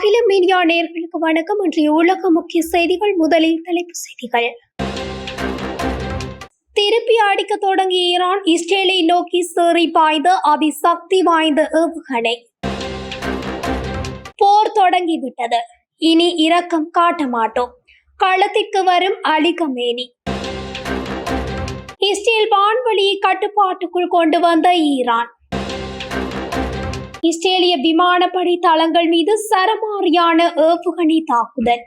அகில மீடியா நேர்களுக்கு வணக்கம். இன்றைய உலக முக்கிய செய்திகள் முதலில் தலைப்பு செய்திகள். திருப்பி அடிக்க தொடங்கிய ஈரான் இஸ்ரேலை நோக்கி சேறி பாய்ந்த அதிசக்தி வாய்ந்த ஏவுகணை. போர் தொடங்கிவிட்டது. இனி இரக்கம் காட்ட மாட்டோம். களத்திற்கு வரும் அலிகமேனி. இஸ்ரேல் வான்வெளியை கட்டுப்பாட்டுக்குள் கொண்டு வந்த ஈரான். இஸ்ரேலிய விமானப்படை தளங்கள் மீது சரமாரியான ஏவுகணை தாக்குதல்.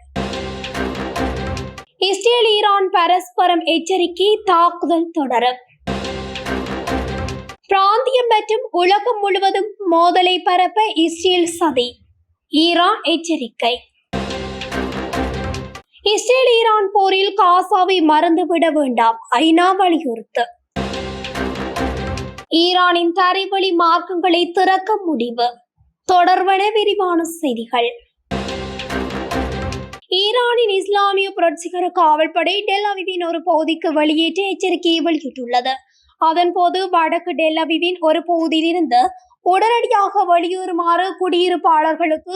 இஸ்ரேல் ஈரான் பரஸ்பரம் எச்சரிக்கை தாக்குதல் தொடரும். பிராந்தியம் மற்றும் உலகம் முழுவதும் மோதலை பரப்ப இஸ்ரேல் சதி. ஈரான் எச்சரிக்கை. இஸ்ரேல் ஈரான் போரில் காசாவை மறந்துவிட வேண்டாம் ஐநா வலியுறுத்து. ஈரானின் தரைவழி மார்க்கங்களை திறக்க முடிவு. தொடர்வன விரிவான செய்திகள். ஈரானின் இஸ்லாமிய புரட்சிகர காவல்படை டெல் அவிவின் ஒரு பகுதிக்கு வெளியேற்ற எச்சரிக்கையை வெளியிட்டுள்ளது. அதன்போது வடக்கு டெல் அவிவின் ஒரு பகுதியிலிருந்து உடனடியாக வெளியேறுமாறு குடியிருப்பாளர்களுக்கு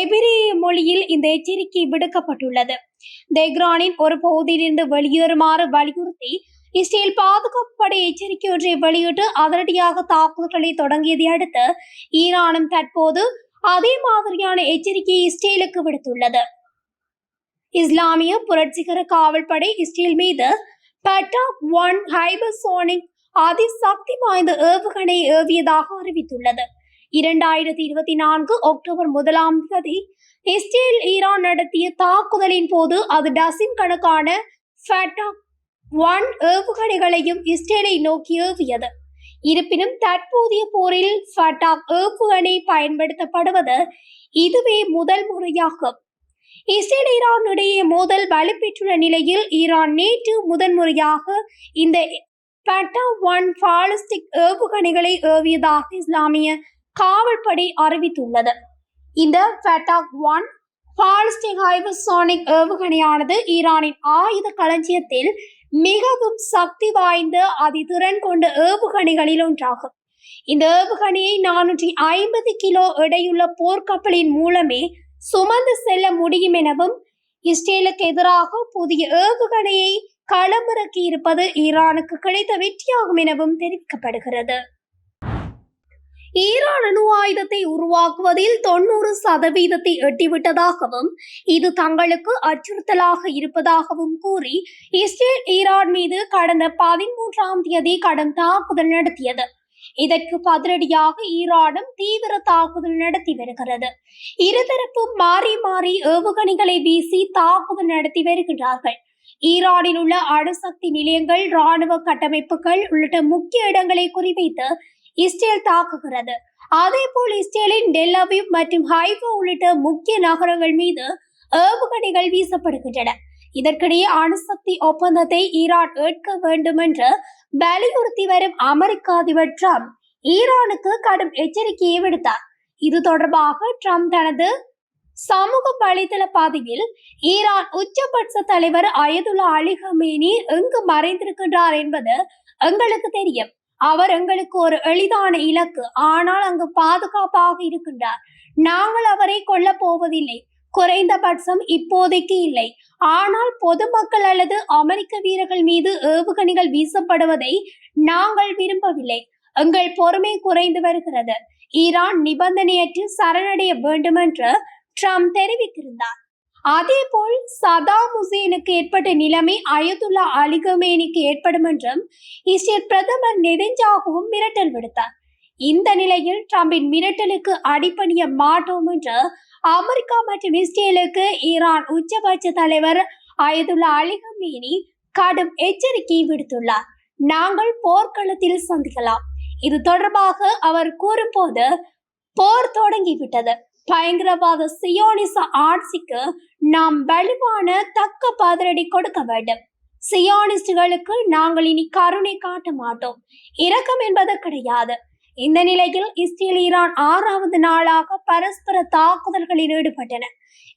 எபிரி மொழியில் இந்த எச்சரிக்கை விடுக்கப்பட்டுள்ளது. தெஹ்ரானின் ஒரு பகுதியிலிருந்து வெளியேறுமாறு வலியுறுத்தி இஸ்ரேல் பாதுகாப்பு படை எச்சரிக்கை ஒன்றை வெளியிட்டு அதிரடியாக தாக்குதல்களை தொடங்கியதை அடுத்து ஈரானும் தற்போது அதே மாதிரியான எச்சரிக்கையை இஸ்ரேலுக்கு விடுத்துள்ளது. இஸ்லாமிய புரட்சிகர காவல்படை இஸ்ரேல் மீது பட்டாக் ஒன் ஹைபர்சோனிக் அதிசக்தி வாய்ந்த ஏவுகணை ஏவியதாக அறிவித்துள்ளது. இரண்டாயிரத்தி இருபத்தி நான்கு அக்டோபர் முதலாம் தேதி இஸ்ரேல் ஈரான் நடத்திய தாக்குதலின் போது அது டசின் கணக்கான ஃபேட்டாக் ஒன் ஏவுகணைகளையும் இஸ்ரேலை நோக்கி ஏவியது. இருப்பினும் தற்போதைய போரில் ஃபட்டாக் ஏவுகணை பயன்படுத்தப்படுவது இதுவே முதல் முறையாகும். இஸ்ரேல் ஈரான் இடையே மோதல் வலுப்பெற்றுள்ள நிலையில் ஈரான் நேற்று முதன்முறையாக இந்த பட்டா ஒன் பாலிஸ்டிக் ஏவுகணைகளை ஏவியதாக இஸ்லாமிய காவல்படை அறிவித்துள்ளது. இந்த ஃபட்டாக் ஒன் பாலிஸ்டிக் ஹைபர்சோனிக் ஏவுகணையானது ஈரானின் ஆயுத களஞ்சியத்தில் மிகவும் சக்தி வாய்ந்த அதிதிறன் கொண்ட ஏவுகணைகளில் ஒன்றாகும். இந்த ஏவுகணையை நானூற்றி ஐம்பது கிலோ எடையுள்ள போர்க்கப்பலின் மூலமே சுமந்து செல்ல முடியும் எனவும் இஸ்ரேலுக்கு எதிராக புதிய ஏவுகணையை களமிறக்கி இருப்பது ஈரானுக்கு கிடைத்த வெற்றியாகும் எனவும் தெரிவிக்கப்படுகிறது. ஈரான் அணு ஆயுதத்தை உருவாக்குவதில் தொண்ணூறு சதவீதத்தை எட்டிவிட்டதாகவும் இது தங்களுக்கு அச்சுறுத்தலாக இருப்பதாகவும் கூறி இஸ்ரேல் ஈரான் மீது கடந்த பதிமூன்றாம் தேதி கடும் தாக்குதல் நடத்தியது. இதற்கு பதிலடியாக ஈரானும் தீவிர தாக்குதல் நடத்தி வருகிறது. இருதரப்பும் மாறி மாறி ஏவுகணைகளை வீசி தாக்குதல் நடத்தி வருகின்றார்கள். ஈரானில் உள்ள அணுசக்தி நிலையங்கள் ராணுவ கட்டமைப்புகள் உள்ளிட்ட முக்கிய இடங்களை குறிவைத்து இஸ்ரேல் தாக்குகிறது. அதே போல் இஸ்ரேலின் டெல்லவிவ் மற்றும் ஹைஃபா உள்ளிட்ட முக்கிய நகரங்கள் மீது ஏவுகணைகள் வீசப்படுகின்றன. இதற்கிடையே அணுசக்தி ஒப்பந்தத்தை ஈரான் ஏற்க வேண்டும் என்று வலியுறுத்தி வரும் அமெரிக்க அதிபர் ட்ரம்ப் ஈரானுக்கு கடும் எச்சரிக்கையை விடுத்தார். இது தொடர்பாக ட்ரம்ப் தனது சமூக வலைதள பதிவில் ஈரான் உச்சபட்ச தலைவர் அயதுல்லா அலி ஹமேனி எங்கு மறைந்திருக்கின்றார் என்பது எங்களுக்கு தெரியும். அவர் எங்களுக்கு ஒரு எளிதான இலக்கு. ஆனால் அங்கு பாதுகாப்பாக இருக்கின்றார். நாங்கள் அவரை கொல்ல போவதில்லை. குறைந்தபட்சம் இப்போதைக்கு இல்லை. ஆனால் பொதுமக்கள் அல்லது அமெரிக்க வீரர்கள் மீது ஏவுகணைகள் வீசப்படுவதை நாங்கள் விரும்பவில்லை. எங்கள் பொறுமை குறைந்து வருகிறது. ஈரான் நிபந்தனையற்று சரணடைய வேண்டும் என்று ட்ரம்ப் தெரிவித்திருந்தார். அதேபோல் சதாம் ஹுசேனுக்கு ஏற்பட்ட நிலைமை அயதுல்லா அலிகமேனிக்கு ஏற்படும் என்றும் இஸ்ரேல் பிரதமர் நெதஞ்சாகவும் மிரட்டல் விடுத்தார். இந்த நிலையில் ட்ரம்பின் மிரட்டலுக்கு அடிப்பணிய மாட்டோம் என்று அமெரிக்கா மற்றும் இஸ்ரேலுக்கு ஈரான் உச்சபட்ச தலைவர் அயதுல்லா அலிகமேனி கடும் எச்சரிக்கை விடுத்துள்ளார். நாங்கள் போர்க்களத்தில் சந்திக்கலாம். இது தொடர்பாக அவர் கூறும்போது போர் தொடங்கிவிட்டது. பயங்கரவாத சியோனிச ஆட்சிக்கு நாம் வலுவான தக்க பதிலடி கொடுக்க வேண்டும். சியோனிஸ்டுகளுக்கு நாங்கள் இனி கருணை காட்ட மாட்டோம். இரக்கம் என்பது கிடையாது. இந்த நிலையில் இஸ்ரேல் ஈரான் ஆறாவது நாளாக பரஸ்பர தாக்குதல்களில் ஈடுபட்டன.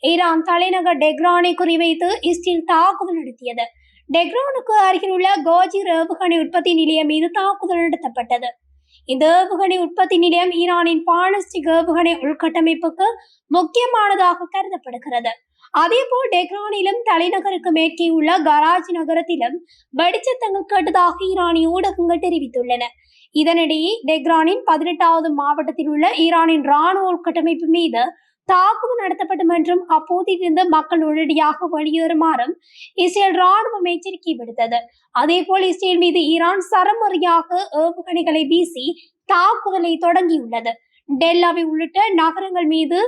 ஈரான் தலைநகர் டெக்ரானை குறிவைத்து இஸ்ரேல் தாக்குதல் நடத்தியது. டெக்ரானுக்கு அருகிலுள்ள கோஜி ஏவுகணை உற்பத்தி நிலையம் மீது தாக்குதல் நடத்தப்பட்டது. இந்த ஏவுகணை உற்பத்தி நிலையம் ஈரானின் பாலிஸ்டிக் ஏவுகணை உள்கட்டமைப்புக்கு முக்கியமானதாக கருதப்படுகிறது. அதேபோல் டெக்ரானிலும் தலைநகருக்கு மேற்கே உள்ள கராஜ் நகரத்திலும் வெடிச்சத்தங்கள் கேட்டதாக ஈரானிய ஊடகங்கள் தெரிவித்துள்ளன. இதனிடையே டெக்ரானின் பதினெட்டாவது மாவட்டத்தில் உள்ள ஈரானின் ராணுவ உள்கட்டமைப்பு மீது தாக்குதல் நடத்தப்படும் என்றும் அப்போதிலிருந்து மக்கள் உடனடியாக வெளியேறுமாறும் இஸ்ரேல் ராணுவம் எச்சரிக்கை விடுத்தது. அதே போல் இஸ்ரேல் மீது ஈரான் சரமுறையாக ஏவுகணைகளை வீசி தாக்குதலை தொடங்கியுள்ளது. டெல்லாவி உள்ளிட்ட நகரங்கள் மீது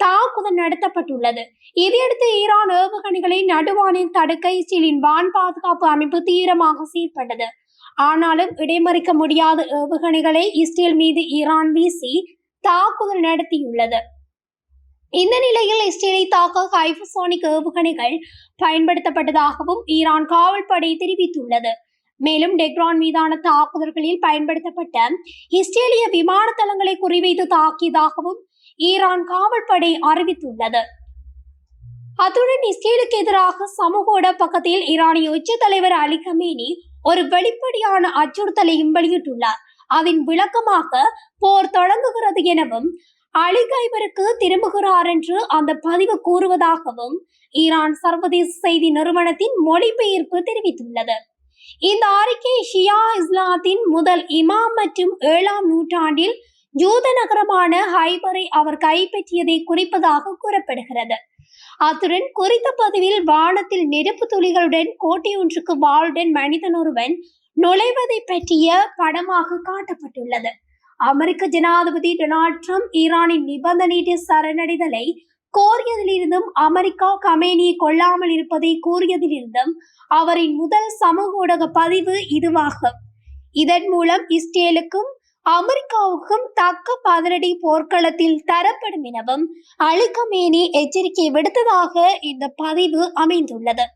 தாக்குதல் நடத்தப்பட்டுள்ளது. இதையடுத்து ஈரான் ஏவுகணைகளை நடுவானில் தடுக்க இஸ்ரேலின் வான் பாதுகாப்பு அமைப்பு தீவிரமாக செயல்பட்டது ஆனாலும் இடைமறிக்க முடியாத ஏவுகணைகளை இஸ்ரேல் மீது ஈரான் வீசி தாக்குதல் நடத்தியுள்ளது. இந்த நிலையில் இஸ்ரேலை தாக்க ஹைபர்சோனிக் ஏவுகணைகள் பயன்படுத்தப்பட்டதாகவும் ஈரான் காவல்படை தெரிவித்துள்ளது. மேலும் டெக்ரான் மீதான தாக்குதல்களில் பயன்படுத்தப்பட்ட இஸ்ரேலிய விமான தளங்களை குறிவைத்து தாக்கியதாகவும் ஈரான் காவல்படை அறிவித்துள்ளது. அத்துடன் இஸ்ரேலுக்கு எதிராக சமூக பக்கத்தில் ஈரானிய உச்ச தலைவர் அலி கமேனி ஒரு வெளிப்படையான அச்சுறுத்தலையும் வெளியிட்டுள்ளார். அதன் விளக்கமாக போர் தொடங்குகிறது எனவும் அலி கைபருக்கு திரும்புகிறார் என்று அந்த பதிவு கூறுவதாகவும் ஈரான் சர்வதேச செய்தி நிறுவனத்தின் மொழிபெயர்ப்பு தெரிவித்துள்ளது. இந்த அறிக்கை ஷியா இஸ்லாத்தின் முதல் இமாம் மற்றும் ஏழாம் நூற்றாண்டில் ஜூத நகரமான ஹைபரை அவர் கைப்பற்றியதை குறிப்பதாக கூறப்படுகிறது. அத்துடன் குறித்த பதிவில் வானத்தில் நெருப்பு துளிகளுடன் கோட்டை ஒன்றுக்கு வாளுடன் மனிதன் ஒருவன் நுழைவதை பற்றிய படமாக காட்டப்பட்டுள்ளது. அமெரிக்க ஜனாதிபதி டொனால்ட் ட்ரம்ப் ஈரானின் நிபந்தனையிட்டு சரணடைதலை கோரியதிலிருந்தும் அமெரிக்கா கமேனியை கொள்ளாமல் இருப்பதை கூறியதிலிருந்தும் அவரின் முதல் சமூக ஊடக பதிவு இதுவாகும். இதன் மூலம் இஸ்ரேலுக்கும் அமெரிக்காவுக்கும் தக்க பதிலடி போர்க்களத்தில் தரப்படும் எனவும் அலிகமேனி எச்சரிக்கை விடுத்ததாக இந்த பதிவு அமைந்துள்ளது.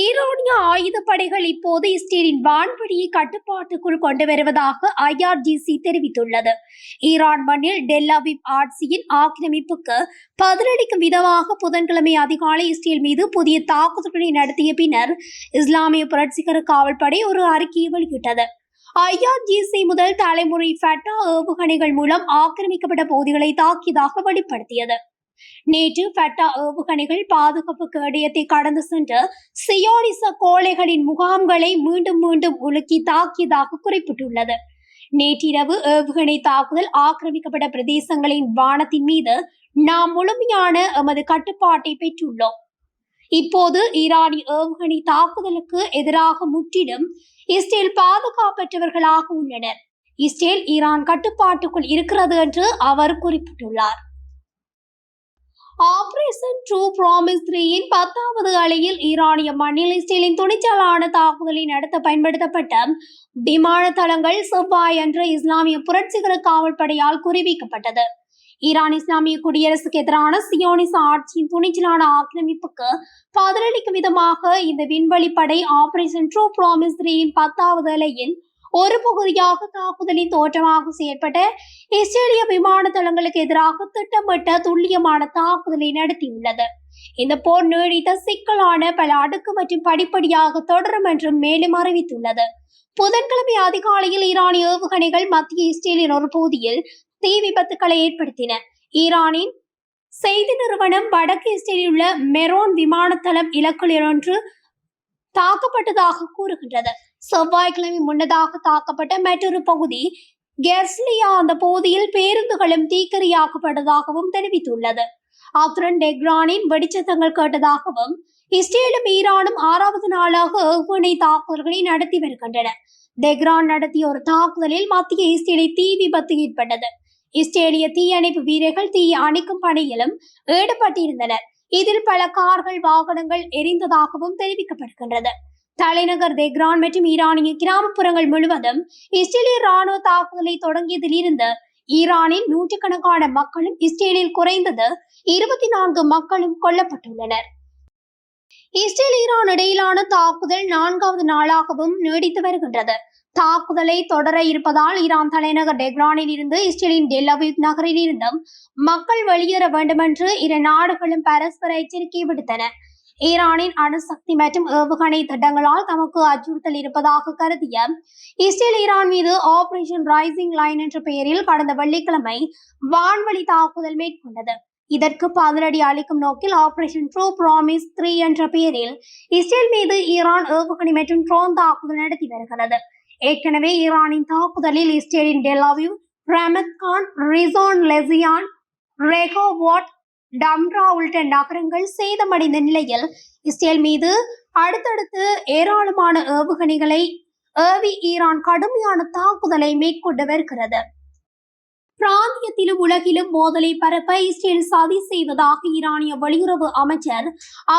ஈரானிய ஆயுதப்படைகள் இப்போது இஸ்ரேலின் வான்வழியை கட்டுப்பாட்டுக்குள் கொண்டு வருவதாக ஐஆர்ஜிசி தெரிவித்துள்ளது. ஈரான் மண்ணில் டெல்லாவிப் ஆட்சியின் ஆக்கிரமிப்புக்கு பதிலளிக்கும் விதமாக புதன்கிழமை அதிகாலை இஸ்ரேல் மீது புதிய தாக்குதல்களை நடத்திய பின்னர் இஸ்லாமிய புரட்சிகர காவல்படை ஒரு அறிக்கையை வெளியிட்டது. ஐஆர்ஜிசி முதல் தலைமுறை ஃபட்டா ஏவுகணைகள் மூலம் ஆக்கிரமிக்கப்பட்ட பகுதிகளை தாக்கியதாக வெளிப்படுத்தியது. நேற்று பட்டா ஏவுகணைகள் பாதுகாப்பு கேடயத்தை கடந்து சென்று சியோனிச கோழைகளின் முகாம்களை மீண்டும் மீண்டும் உலுக்கி தாக்கியதாக குறிப்பிட்டுள்ளது. நேற்றிரவு ஏவுகணை தாக்குதல் ஆக்கிரமிக்கப்பட்ட பிரதேசங்களின் வானத்தின் மீது நாம் முழுமையான எமது கட்டுப்பாட்டை பெற்றுள்ளோம். இப்போது ஈரானிய ஏவுகணை தாக்குதலுக்கு எதிராக முற்றிலும் இஸ்ரேல் பாதுகாப்பற்றவர்களாக உள்ளனர். இஸ்ரேல் ஈரான் கட்டுப்பாட்டுக்குள் இருக்கிறது என்று அவர் குறிப்பிட்டுள்ளார். ஆபரேஷன் ட்ரூ ப்ராமிஸ் த்ரீயின் பத்தாவது அலையில் ஈரானிய மண்ணில் இஸ்ரேலின் துணிச்சலான தாக்குதலை நடத்த பயன்படுத்தப்பட்ட விமான தளங்கள் செவ்வாய் அன்று இஸ்லாமிய புரட்சிகர காவல்படையால் குறிவிக்கப்பட்டது. ஈரான் இஸ்லாமிய குடியரசுக்கு எதிரான சியோனிச ஆட்சியின் துணிச்சலான ஆக்கிரமிப்புக்கு பதிலளிக்கும் விதமாக இந்த விண்வெளி படை ஆபரேஷன் ட்ரூ ப்ராமிஸ் த்ரீயின் பத்தாவது அலையின் ஒரு பகுதியாக தாக்குதலின் தோற்றமாக செயற்பட்ட இஸ்ரேலிய விமான தளங்களுக்கு எதிராக திட்டமிட்ட துல்லியமான தாக்குதலை நடத்தியுள்ளது. இந்த போர் நீடித்த சிக்கலான பல அடுக்கு மற்றும் படிப்படியாக தொடரும் என்றும் மேலும் அறிவித்துள்ளது. புதன்கிழமை அதிகாலையில் ஈரானிய ஏவுகணைகள் மத்திய இஸ்ரேலின் ஒரு பகுதியில் தீ விபத்துக்களை ஏற்படுத்தின. ஈரானின் செய்தி நிறுவனம் வடக்கு இஸ்ரேலில் உள்ள மெரோன் விமானத்தளம் இலக்குகளில் ஒன்று தாக்கப்பட்டதாக கூறுகின்றது. செவ்வாய்க்கிழமை முன்னதாக தாக்கப்பட்ட மற்றொரு பகுதி கெர்ஸ்லியா அந்த பகுதியில் பேருந்துகளும் தீக்கிரையாக்கப்பட்டதாகவும் தெரிவித்துள்ளது. அத்துடன் டெக்ரானின் வெடிச்சத்தங்கள் கேட்டதாகவும் இஸ்ரேலும் ஈரானும் ஆறாவது நாளாக ஏவுகணை தாக்குதல்களை நடத்தி வருகின்றன. டெக்ரான் நடத்திய ஒரு தாக்குதலில் மத்திய இஸ்ரேலில் தீ விபத்து ஏற்பட்டது. இஸ்ரேலிய தீயணைப்பு வீரர்கள் தீயை அணைக்கும் பணியிலும் ஈடுபட்டிருந்தனர். இதில் பல கார்கள் வாகனங்கள் எரிந்ததாகவும் தெரிவிக்கப்படுகின்றது. தலைநகர் தெக்ரான் மற்றும் ஈரானிய கிராமப்புறங்கள் முழுவதும் இஸ்ரேலிய ராணுவ தாக்குதலை தொடங்கியதில் இருந்து ஈரானில் நூற்றுக்கணக்கான மக்களும் இஸ்ரேலில் குறைந்தது இருபத்தி நான்கு மக்களும் கொல்லப்பட்டுள்ளனர். இஸ்ரேல் ஈரான் இடையிலான தாக்குதல் நான்காவது நாளாகவும் நீடித்து வருகின்றது. தாக்குதலை தொடர இருப்பதால் ஈரான் தலைநகர் டெக்ரானில் இருந்து இஸ்ரேலின் டெல்லவிவ் நகரில் இருந்தும் மக்கள் வெளியேற வேண்டுமென்று இரு நாடுகளும் பரஸ்பர எச்சரிக்கை விடுத்தன. ஈரானின் அணுசக்தி மற்றும் ஏவுகணை திட்டங்களால் தமக்கு அச்சுறுத்தல் இருப்பதாக கருதிய இஸ்ரேல் ஈரான் மீது ஆபரேஷன் ரைசிங் லைன் என்ற பெயரில் கடந்த வெள்ளிக்கிழமை வான்வழி தாக்குதல் மேற்கொண்டது. இதற்கு பதிலடி அளிக்கும் நோக்கில் ஆபரேஷன் ட்ரூ ப்ராமிஸ் த்ரீ என்ற பெயரில் இஸ்ரேல் மீது ஈரான் ஏவுகணை மற்றும் ட்ரோன் தாக்குதல் நடத்தி வருகிறது. ஏற்கனவே ஈரானின் தாக்குதலில் இஸ்ரேலின் டெலாவிவ் ரமத் கான் ரிசோன் லெசியான் ரெகோவாட் டம்ரா உள்ளிட்ட நகரங்கள் சேதமடைந்த நிலையில் இஸ்ரேல் மீது அடுத்தடுத்து ஏராளமான ஏவுகணைகளை ஏவி ஈரான் கடுமையான தாக்குதலை மேற்கொண்டு வருகிறது. பிராந்தியத்திலும் உலகிலும் மோதலை பரப்ப இஸ்ரேல் சதி செய்வதாக ஈரானிய வெளியுறவு அமைச்சர்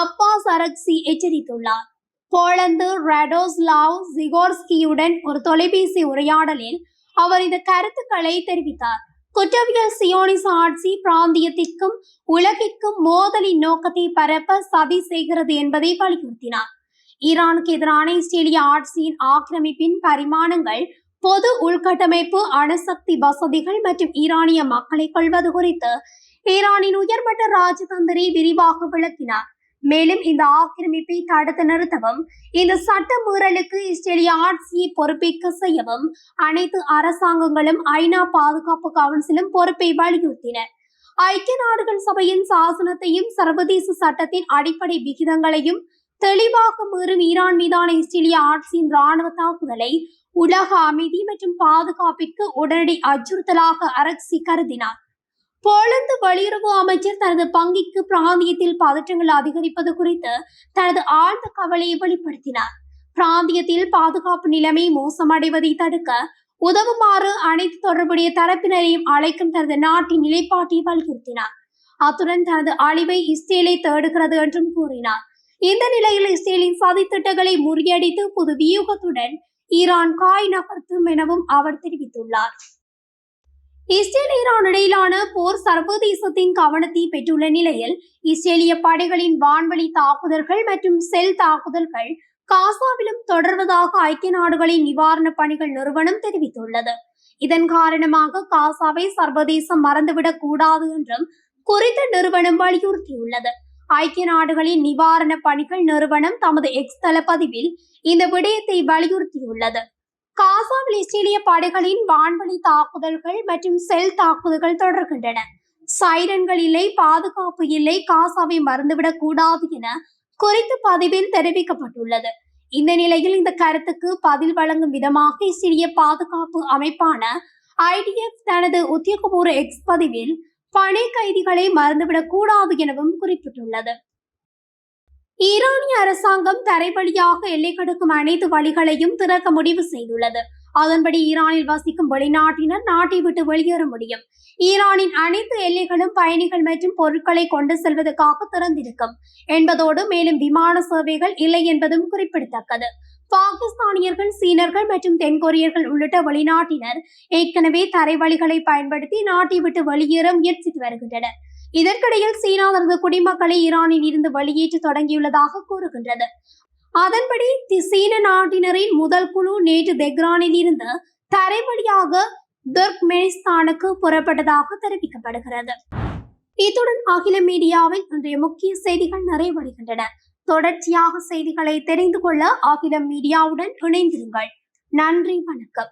அப்பாஸ் அரக்சி எச்சரித்துள்ளார். போலந்து ரடோஸ்லாவ் ஜிகோர்ஸ்கியுடன் ஒரு தொலைபேசி உரையாடலில் அவர் இந்த கருத்துக்களை தெரிவித்தார். குற்றவியல் சியோனிச ஆட்சி பிராந்தியத்திற்கும் உலகிற்கும் மோதலின் நோக்கத்தை பரப்ப சதி செய்கிறது என்பதை வலியுறுத்தினார். ஈரானுக்கு எதிரான இஸ்ரேலிய ஆட்சியின் ஆக்கிரமிப்பின் பரிமாணங்கள் பொது உள்கட்டமைப்பு அணுசக்தி வசதிகள் மற்றும் ஈரானிய மக்களை கொள்வது குறித்து ஈரானின் உயர்மட்ட ராஜதந்திரி விரிவாக விளக்கினார். மேலும் இந்த ஆக்கிரமிப்பை தடுத்து நிறுத்தவும் இந்த சட்ட மீறலுக்கு இஸ்ரேலிய ஆட்சியை பொறுப்பேற்க செய்யவும் அனைத்து அரசாங்கங்களும் ஐநா பாதுகாப்பு கவுன்சிலும் பொறுப்பை வலியுறுத்தின. ஐக்கிய நாடுகள் சபையின் சாசனத்தையும் சர்வதேச சட்டத்தின் அடிப்படை விகிதங்களையும் தெளிவாக மீறும் ஈரான் மீதான இஸ்ரேலிய ஆட்சியின் ராணுவ தாக்குதலை உலக அமைதி மற்றும் பாதுகாப்பிற்கு உடனடி அச்சுறுத்தலாக அரசி கருதினார். போலந்து வெளியுறவு அமைச்சர் தனது பங்கிக்கு பிராந்தியத்தில் பதற்றங்கள் அதிகரிப்பது குறித்து தனது ஆழ்ந்த கவலையை வெளிப்படுத்தினார். பிராந்தியத்தில் பாதுகாப்பு நிலைமை மோசமடைவதை தடுக்க உதவுமாறு அனைத்து தொடர்புடைய தரப்பினரையும் அழைக்கும் தனது நாட்டின் நிலைப்பாட்டை வலியுறுத்தினார். அத்துடன் தனது அழிவை இஸ்ரேலை தேடுகிறது என்றும் கூறினார். இந்த நிலையில் இஸ்ரேலின் சதி திட்டங்களை முறியடித்து புது வியூகத்துடன் ஈரான் காய் நகர்த்தும் எனவும் அவர் தெரிவித்துள்ளார். இஸ்ரேல் ஈரான் இடையிலான போர் சர்வதேசத்தின் கவனத்தை பெற்றுள்ள நிலையில் இஸ்ரேலிய படைகளின் வான்வழி தாக்குதல்கள் மற்றும் செல் தாக்குதல்கள் காசாவிலும் தொடர்வதாக ஐக்கிய நாடுகளின் நிவாரண பணிகள் நிறுவனம் தெரிவித்துள்ளது. இதன் காரணமாக காசாவை சர்வதேசம் மறந்துவிடக் கூடாது என்றும் குறித்த நிறுவனம் வலியுறுத்தியுள்ளது. ஐக்கிய நாடுகளின் நிவாரண பணிகள் நிறுவனம் தமது எக்ஸ் பதிவில் இந்த விடயத்தை வலியுறுத்தியுள்ளது. காசாவில் இஸ்ரேலிய படைகளின் வான்வழி தாக்குதல்கள் மற்றும் செல் தாக்குதல்கள் தொடர்கின்றன. சைரன்கள் இல்லை பாதுகாப்பு இல்லை காசாவை மறந்துவிடக் கூடாது என குறித்த பதிவில் தெரிவிக்கப்பட்டுள்ளது. இந்த நிலையில் இந்த கருத்துக்கு பதில் வழங்கும் விதமாக இஸ்ரேலிய பாதுகாப்பு அமைப்பான ஐடிஎஃப் தனது உத்தியோகபூர்வ எக்ஸ் பதிவில் பணி கைதிகளை மறந்துவிடக் கூடாது எனவும் குறிப்பிட்டுள்ளது. ஈரானிய அரசாங்கம் தரைவழியாக எல்லை கடக்கும் அனைத்து வழிகளையும் திறக்க முடிவு செய்துள்ளது. அதன்படி ஈரானில் வசிக்கும் வெளிநாட்டினர் நாட்டை விட்டு வெளியேற முடியும். ஈரானின் அனைத்து எல்லைகளும் பயணிகள் மற்றும் பொருட்களை கொண்டு செல்வதற்காக திறந்திருக்கும் என்பதோடு மேலும் விமான சேவைகள் இல்லை என்பதும் குறிப்பிடத்தக்கது. பாகிஸ்தானியர்கள் சீனர்கள் மற்றும் தென்கொரியர்கள் உள்ளிட்ட வெளிநாட்டினர் ஏற்கனவே தரைவழிகளை பயன்படுத்தி நாட்டை விட்டு வெளியேற முயற்சித்து வருகின்றனர். இதற்கிடையில் சீனா தனது குடிமக்களை ஈரானில் இருந்து வெளியேற்ற தொடங்கியுள்ளதாக கூறுகின்றது. அதன்படி சீன நாட்டினரின் முதல் குழு நேற்று தெஹ்ரானில் இருந்து தரை துர்க்மெனிஸ்தானுக்கு புறப்பட்டதாக தெரிவிக்கப்படுகிறது. இத்துடன் அகில மீடியாவில் இன்றைய முக்கிய செய்திகள் நிறைவடைகின்றன. தொடர்ச்சியாக செய்திகளை தெரிந்து கொள்ள அகில மீடியாவுடன் இணைந்திருங்கள். நன்றி வணக்கம்.